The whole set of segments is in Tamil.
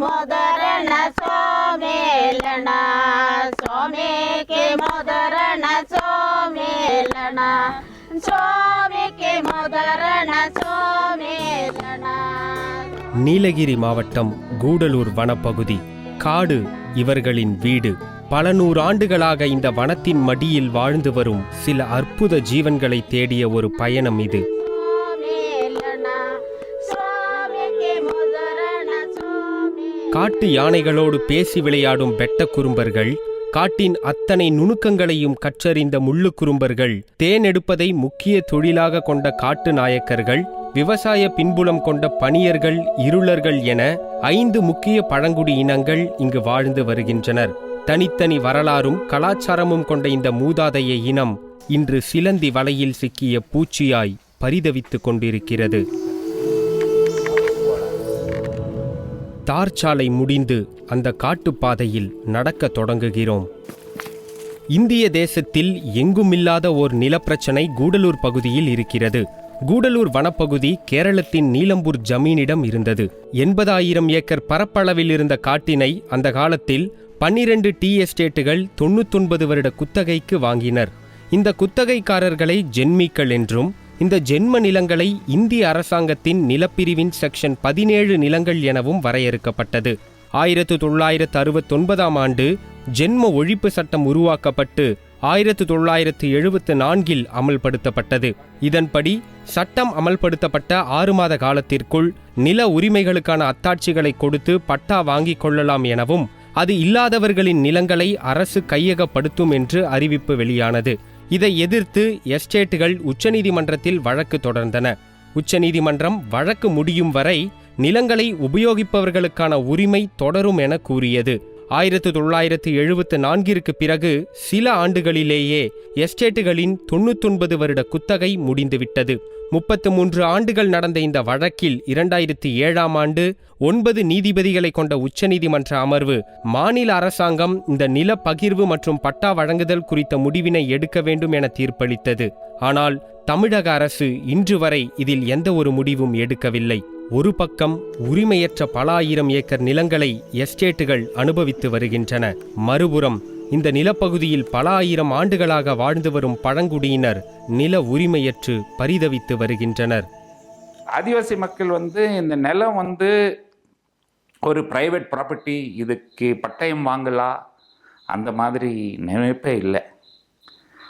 ಮೊದರಣ ಸೋಮೇಲಣ ಸ್ವಾಮಿಗೆ ಮೊದರಣ ಸೋಮೇಲಣ ಸ್ವಾಮಿಗೆ ಮೊದರಣ ಸೋಮೇಲಣ நீலகிரி மாவட்டம் கூடலூர் வனப்பகுதி காடு இவர்களின் வீடு பல நூறு ஆண்டுகளாக இந்த வனத்தின் மடியில் வாழ்ந்து வரும் சில அற்புத ஜீவன்களை தேடிய ஒரு பயணம் இது காட்டு யானைகளோடு பேசி விளையாடும் பெட்ட குறும்பர்கள் காட்டின் அத்தனை நுணுக்கங்களையும் கற்றறிந்த முள்ளு குறும்பர்கள் தேன் எடுப்பதை முக்கிய தொழிலாக கொண்ட காட்டு நாயக்கர்கள் விவசாய பின்புலம் கொண்ட பணியர்கள் இருளர்கள் என ஐந்து முக்கிய பழங்குடி இனங்கள் இங்கு வாழ்ந்து வருகின்றனர். தனித்தனி வரலாறும் கலாச்சாரமும் கொண்ட இந்த மூதாதைய இனம் இன்று சிலந்தி வலையில் சிக்கிய பூச்சியாய் பரிதவித்துக் கொண்டிருக்கிறது. தார் சாலை முடிந்து அந்த காட்டுப்பாதையில் நடக்கத் தொடங்குகிறோம். இந்திய தேசத்தில் எங்குமில்லாத ஓர் நிலப்பிரச்சனை கூடலூர் பகுதியில் இருக்கிறது. கூடலூர் வனப்பகுதி கேரளத்தின் நீலம்பூர் ஜமீனிடம் இருந்தது. எண்பதாயிரம் ஏக்கர் பரப்பளவில் இருந்த காட்டினை அந்த காலத்தில் பன்னிரண்டு டீ எஸ்டேட்டுகள் தொண்ணூத்தொன்பது வருட குத்தகைக்கு வாங்கினர். இந்த குத்தகைக்காரர்களை ஜென்மிக்கள் என்றும் இந்த ஜென்ம நிலங்களை இந்திய அரசாங்கத்தின் நிலப்பிரிவின் செக்ஷன் பதினேழு நிலங்கள் எனவும் வரையறுக்கப்பட்டது. ஆயிரத்து தொள்ளாயிரத்து அறுபத்தொன்பதாம் ஆண்டு ஜென்ம ஒழிப்பு சட்டம் உருவாக்கப்பட்டு ஆயிரத்து தொள்ளாயிரத்து எழுபத்து நான்கில் அமல்படுத்தப்பட்டது. இதன்படி சட்டம் அமல்படுத்தப்பட்ட ஆறு மாத காலத்திற்குள் நில உரிமைகளுக்கான அத்தாட்சிகளை கொடுத்து பட்டா வாங்கிக் கொள்ளலாம் எனவும் அது இல்லாதவர்களின் நிலங்களை அரசு கையகப்படுத்தும் என்று அறிவிப்பு வெளியானது. இதை எதிர்த்து எஸ்டேட்டுகள் உச்சநீதிமன்றத்தில் வழக்கு தொடர்ந்தன. உச்சநீதிமன்றம் வழக்கு முடியும் வரை நிலங்களை உபயோகிப்பவர்களுக்கான உரிமை தொடரும் என கூறியது. ஆயிரத்து தொள்ளாயிரத்து எழுபத்து நான்கிற்கு பிறகு சில ஆண்டுகளிலேயே எஸ்டேட்டுகளின் தொண்ணூத்தொன்பது வருட குத்தகை முடிந்துவிட்டது. முப்பத்து மூன்று ஆண்டுகள் நடந்த இந்த வழக்கில் இரண்டாயிரத்தி ஏழாம் ஆண்டு ஒன்பது நீதிபதிகளை கொண்ட உச்சநீதிமன்ற அமர்வு மாநில அரசாங்கம் இந்த நில பகிர்வு மற்றும் பட்டா வழங்குதல் குறித்த முடிவினை எடுக்க வேண்டும் என தீர்ப்பளித்தது. ஆனால் தமிழக அரசு இன்று வரை இதில் எந்த ஒரு முடிவும் எடுக்கவில்லை. ஒரு பக்கம் உரிமையற்ற பல ஆயிரம் ஏக்கர் நிலங்களை எஸ்டேட்டுகள் அனுபவித்து வருகின்றன. மறுபுறம் இந்த நிலப்பகுதியில் பல ஆயிரம் ஆண்டுகளாக வாழ்ந்து வரும் பழங்குடியினர் நில உரிமையற்று பரிதவித்து வருகின்றனர். ஆதிவாசி மக்கள் வந்து இந்த நிலம் வந்து ஒரு ப்ரைவேட் ப்ராப்பர்ட்டி இதுக்கு பட்டயம் வாங்கலாம் அந்த மாதிரி நினைப்பே இல்லை.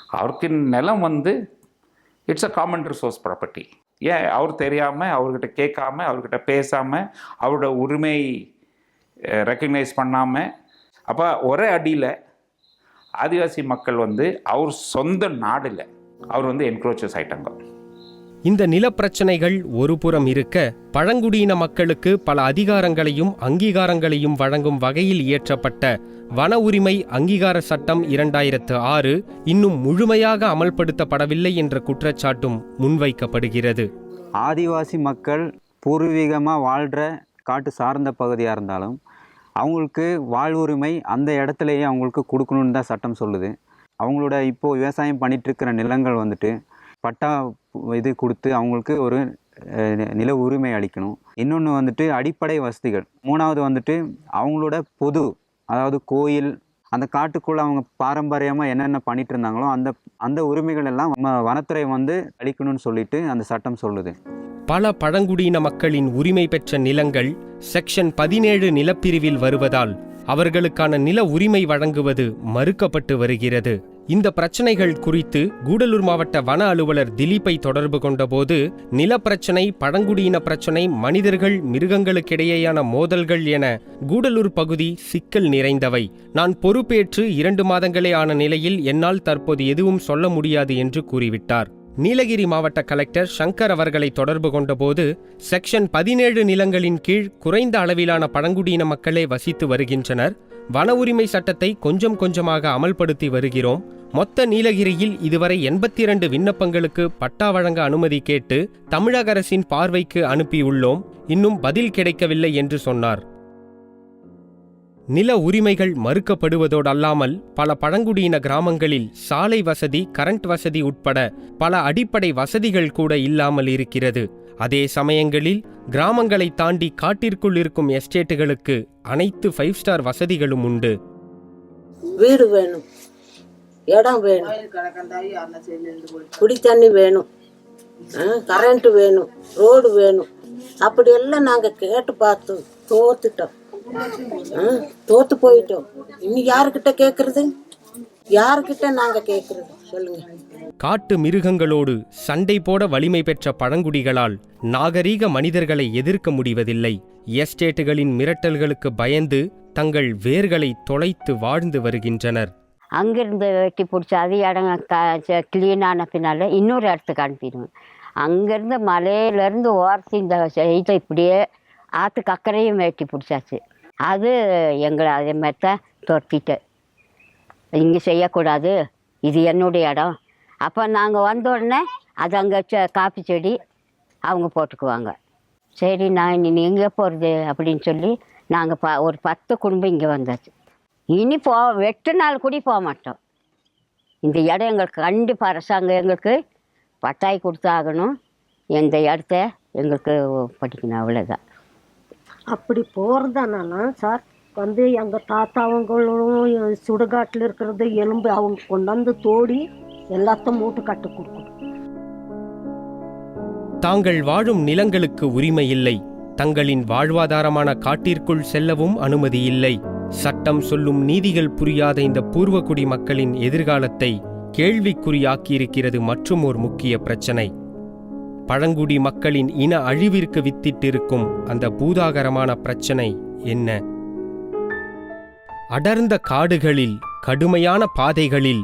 அவருக்கு நிலம் வந்து it's a common resource property ஏன் அவர் தெரியாமல் அவர்கிட்ட கேட்காம அவர்கிட்ட பேசாமல் அவரோட உரிமை ரெக்கக்னைஸ் பண்ணாமல் அப்போ ஒரே அடியில் ஆதிவாசி மக்கள் வந்து அவர் சொந்த நாடில் அவர் வந்து என்க்ரோச்சஸ் ஆயிட்டாங்க. இந்த நிலப்பிரச்சனைகள் ஒருபுறம் இருக்க பழங்குடியின மக்களுக்கு பல அதிகாரங்களையும் அங்கீகாரங்களையும் வழங்கும் வகையில் இயற்றப்பட்ட வன உரிமை அங்கீகார சட்டம் இரண்டாயிரத்து ஆறு இன்னும் முழுமையாக அமல்படுத்தப்படவில்லை என்ற குற்றச்சாட்டும் முன்வைக்கப்படுகிறது. ஆதிவாசி மக்கள் பூர்வீகமாக வாழ்கிற காட்டு சார்ந்த பகுதியாக இருந்தாலும் அவங்களுக்கு வாழ்வுரிமை அந்த இடத்துலையே அவங்களுக்கு கொடுக்கணுன்னு தான் சட்டம் சொல்லுது. அவங்களோட இப்போது விவசாயம் பண்ணிகிட்ருக்கிற நிலங்கள் வந்துட்டு பட்டா இது கொடுத்து அவங்களுக்கு ஒரு நில உரிமை அளிக்கணும். இன்னொன்று வந்துட்டு அடிப்படை வசதிகள். மூணாவது வந்துட்டு அவங்களோட பொது அதாவது கோயில் அந்த காட்டுக்குள்ளே அவங்க பாரம்பரியமாக என்னென்ன பண்ணிட்டு இருந்தாங்களோ அந்த அந்த உரிமைகள் எல்லாம் நம்ம வனத்துறை வந்து அளிக்கணும்னு சொல்லிட்டு அந்த சட்டம் சொல்லுது. பல பழங்குடியின மக்களின் உரிமை பெற்ற நிலங்கள் செக்ஷன் பதினேழு நிலப்பிரிவில் வருவதால் அவர்களுக்கான நில உரிமை வழங்குவது மறுக்கப்பட்டு வருகிறது. இந்த பிரச்சனைகள் குறித்து கூடலூர் மாவட்ட வன அலுவலர் திலீப்பை தொடர்பு கொண்டபோது நிலப்பிரச்சனை பழங்குடியின பிரச்சனை மனிதர்கள் மிருகங்களுக்கிடையேயான மோதல்கள் என கூடலூர் பகுதி சிக்கல் நிறைந்தவை. நான் பொறுப்பேற்று இரண்டு மாதங்களே ஆன நிலையில் என்னால் தற்போது எதுவும் சொல்ல முடியாது என்று கூறிவிட்டார். நீலகிரி மாவட்ட கலெக்டர் சங்கர் அவர்களை தொடர்பு கொண்டபோது செக்ஷன் பதினேழு நிலங்களின் கீழ் குறைந்த அளவிலான பழங்குடியின மக்களே வசித்து வருகின்றனர். வன உரிமை சட்டத்தை கொஞ்சம் கொஞ்சமாக அமல்படுத்தி வருகிறோம். மொத்த நீலகிரியில் இதுவரை எண்பத்தி இரண்டு விண்ணப்பங்களுக்கு பட்டா வழங்க அனுமதி கேட்டு தமிழக அரசின் பார்வைக்கு அனுப்பியுள்ளோம். இன்னும் பதில் கிடைக்கவில்லை என்று சொன்னார். நில உரிமைகள் மறுக்கப்படுவதோடு அல்லாமல் பல பழங்குடியின கிராமங்களில் சாலை வசதி கரண்ட் வசதி உட்பட பல அடிப்படை வசதிகள் கூட இல்லாமல் இருக்கிறது. அதே சமயங்களில் கிராமங்களை தாண்டி காட்டிற்குள் இருக்கும் எஸ்டேட்டுகளுக்கு அனைத்து ஃபைவ் ஸ்டார் வசதிகளும் உண்டு. வீடு வேணும். இடம் வேணும். குடி தண்ணி வேணும். கரண்ட் வேணும். ரோடு வேணும். அப்படியெல்லாம் நாங்கள் கேட்டு பார்த்தோம் தோத்துட்டோம். தோத்து போயிட்டோம். இனி யாருக்கிட்ட கேட்கறது யாருக்கிட்ட நாங்கள் கேட்கறது சொல்லுங்க. காட்டு மிருகங்களோடு சண்டை போட வலிமை பெற்ற பழங்குடிகளால் நாகரீக மனிதர்களை எதிர்க்க முடிவதில்லை. எஸ்டேட்டுகளின் மிரட்டல்களுக்கு பயந்து தங்கள் வேர்களை தொலைத்து வாழ்ந்து வருகின்றனர். அங்கேருந்து வெட்டி பிடிச்சி அது இடம் க க்ளீன் ஆன பின்னால் இன்னொரு இடத்துக்கு அனுப்பிடுவேன் அங்கேருந்து மலையிலேருந்து ஓரத்து இந்த இதை இப்படியே ஆற்றுக்கு அக்கறையும் வெட்டி பிடிச்சாச்சு. அது எங்களை அதே மாதிரி தான் துரத்திட்டு. இங்கே செய்யக்கூடாது. இது என்னுடைய இடம். அப்போ நாங்கள் வந்த உடனே அது அங்கே செ- காப்பி செடி அவங்க போட்டுக்குவாங்க. சரி நான் இனி எங்கே போகிறது அப்படின்னு சொல்லி நாங்கள் ப ஒரு பத்து குடும்பம் இங்கே வந்தாச்சு. இனி போ வெட்டு நாள் கூடி போக மாட்டோம். இந்த இடம் எங்களுக்கு கண்டிப்பாக அரசாங்கம் எங்களுக்கு பட்டாய் கொடுத்தாகணும் இந்த இடத்த எங்களுக்கு படிக்கணும் அவ்வளோதான் அப்படி போகிறதுனால சார் வந்து எங்கள் தாத்தா அவங்களும் சுடுகாட்டில் இருக்கிறது எலும்பு அவங்க கொண்டாந்து தோடி எல்லாத்தையும் மூட்டு கட்டு கொடுக்கணும். தாங்கள் வாழும் நிலங்களுக்கு உரிமை இல்லை. தங்களின் வாழ்வாதாரமான காட்டிற்குள் செல்லவும் அனுமதி இல்லை. சட்டம் சொல்லும் நீதிகள் புரியாத இந்த பூர்வகுடி மக்களின் எதிர்காலத்தை கேள்விக்குறியாக்கியிருக்கிறது மற்றும் ஒரு முக்கிய பிரச்சனை. பழங்குடி மக்களின் இன அழிவிற்கு வித்திட்டிருக்கும் அந்த பூதாகரமான பிரச்சனை என்ன? அடர்ந்த காடுகளில் கடுமையான பாதைகளில்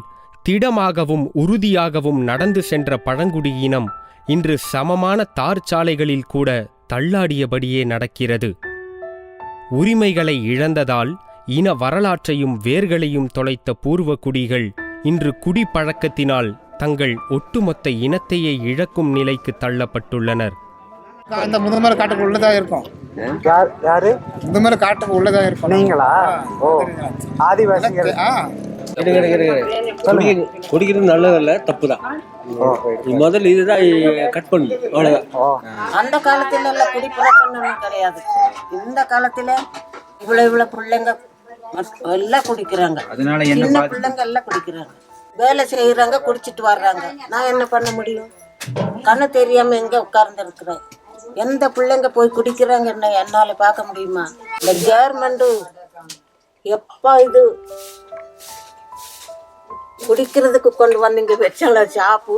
திடமாகவும் உறுதியாகவும் நடந்து சென்ற பழங்குடியினம் இன்று சமமான தார் சாலைகளில் கூட தள்ளாடியபடியே நடக்கிறது. உரிமைகளை இழந்ததால் இன வரலாற்றையும் வேர்களையும் தொலைத்த பூர்வக்குடிகள் இன்று குடிப்பழக்கத்தினால் தங்கள் ஒட்டுமொத்த இனத்தையே இழக்கும் நிலைக்கு தள்ளப்பட்டுள்ளனர். அந்த முதுமலை காட்டுக்கு உள்ளதா இருக்கும். யார் யாரு? முதுமலை காட்டுக்கு உள்ளதா இருக்கும். நீங்களா? ஓ ஆதிவாசிகள். குடிக்கிறது நல்லதல்ல தப்பு தான் முதல்ல இதுதான் கட் பண்ணு. அவ்வளோதான் ஓ. அந்த காலத்துல எல்லாம் குடிப்பழக்கம்னு கிடையாது. இந்த காலத்துல இவ்வளவு இவ்வளவு பிள்ளைங்க எல்லாம் குடிக்கிறாங்க. அதனால என்ன சின்ன பிள்ளைங்க எல்லாம் குடிக்கிறாங்க. வேலை செய்யறாங்க குடிச்சிட்டு வர்றாங்க. நான் என்ன பண்ண முடியும்? கண்ணு தெரியாம எங்க உட்கார்ந்து இருக்கிறேன்? எந்த பிள்ளைங்க போய் குடிக்கிறாங்கன்னு என்னால பார்க்க முடியுமா? இந்த கவர்மெண்ட் எப்போ இது? குடிக்கிறதுக்கு கொண்டு வந்தீங்க வெச்சல ஷாப்பு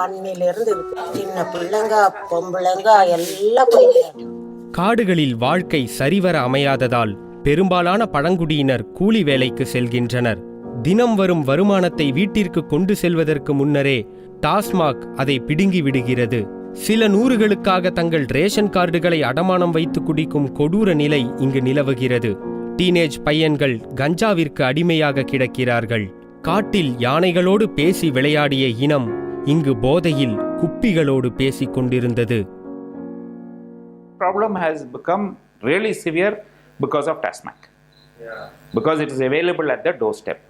அன்னில இருந்து இருக்கு சின்ன பிள்ளைங்க பொம்பளைங்க எல்லாம் குடிக்கிறாங்க. காடுகளில் வாழ்க்கை சரிவர அமையாததால் பெரும்பாலான பழங்குடியினர் கூலி வேலைக்கு செல்கின்றனர். தினம் வரும் வருமானத்தை வீட்டிற்கு கொண்டு செல்வதற்கு முன்னரே டாஸ்மாக் அதை பிடுங்கி விடுகிறது. சில நூறுகளுக்காக தங்கள் ரேஷன் கார்டுகளை அடமானம் வைத்து குடிக்கும் கொடூர நிலை இங்கு நிலவுகிறது. டீனேஜ் பையன்கள் கஞ்சாவிற்கு அடிமையாக கிடக்கிறார்கள். காட்டில் யானைகளோடு பேசி விளையாடிய இனம் இங்கு போதையில் குப்பிகளோடு பேசிக் கொண்டிருந்தது. Problem has become really severe because of Tasmac. Because it is available at the doorstep.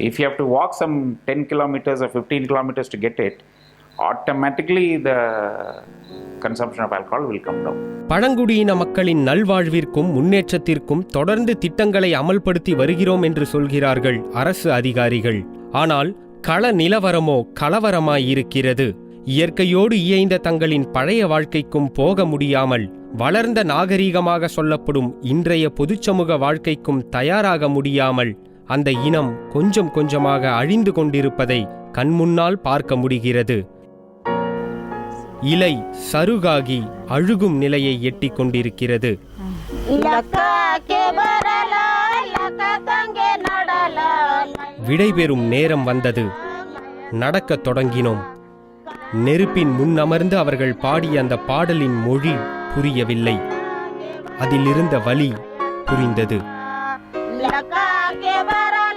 If you have to walk some 10 kilometers or 15 kilometers to get it, automatically the consumption of alcohol will come down. பழங்குடியின மக்களின் நல்வாழ்விற்கும் முன்னேற்றத்திற்கும் தொடர்ந்து திட்டங்களை அமல்படுத்தி வருகிறோம் என்று சொல்கிறார்கள் அரசு அதிகாரிகள் ஆனால் கள நிலவரமோ கலவரமாயிருக்கிறது இயற்கையோடு இயைந்த தங்களின் பழைய வாழ்க்கைக்கும் போக முடியாமல் வளர்ந்த நாகரீகமாக சொல்லப்படும் இன்றைய பொதுச்சமூக வாழ்க்கைக்கும் தயாராக முடியாமல் அந்த இனம் கொஞ்சம் கொஞ்சமாக அழிந்து கொண்டிருப்பதை கண்முன்னால் பார்க்க முடிகிறது. இலை சருகாகி அழுகும் நிலையை எட்டிக் கொண்டிருக்கிறது. விடைபெறும் நேரம் வந்தது. நடக்கத் தொடங்கினோம். நெருப்பின் முன் அமர்ந்து அவர்கள் பாடிய அந்த பாடலின் மொழி புரியவில்லை. அதிலிருந்த வழி புரிந்தது. ಲಕ್ಕಕ್ಕೆ ಬರಲ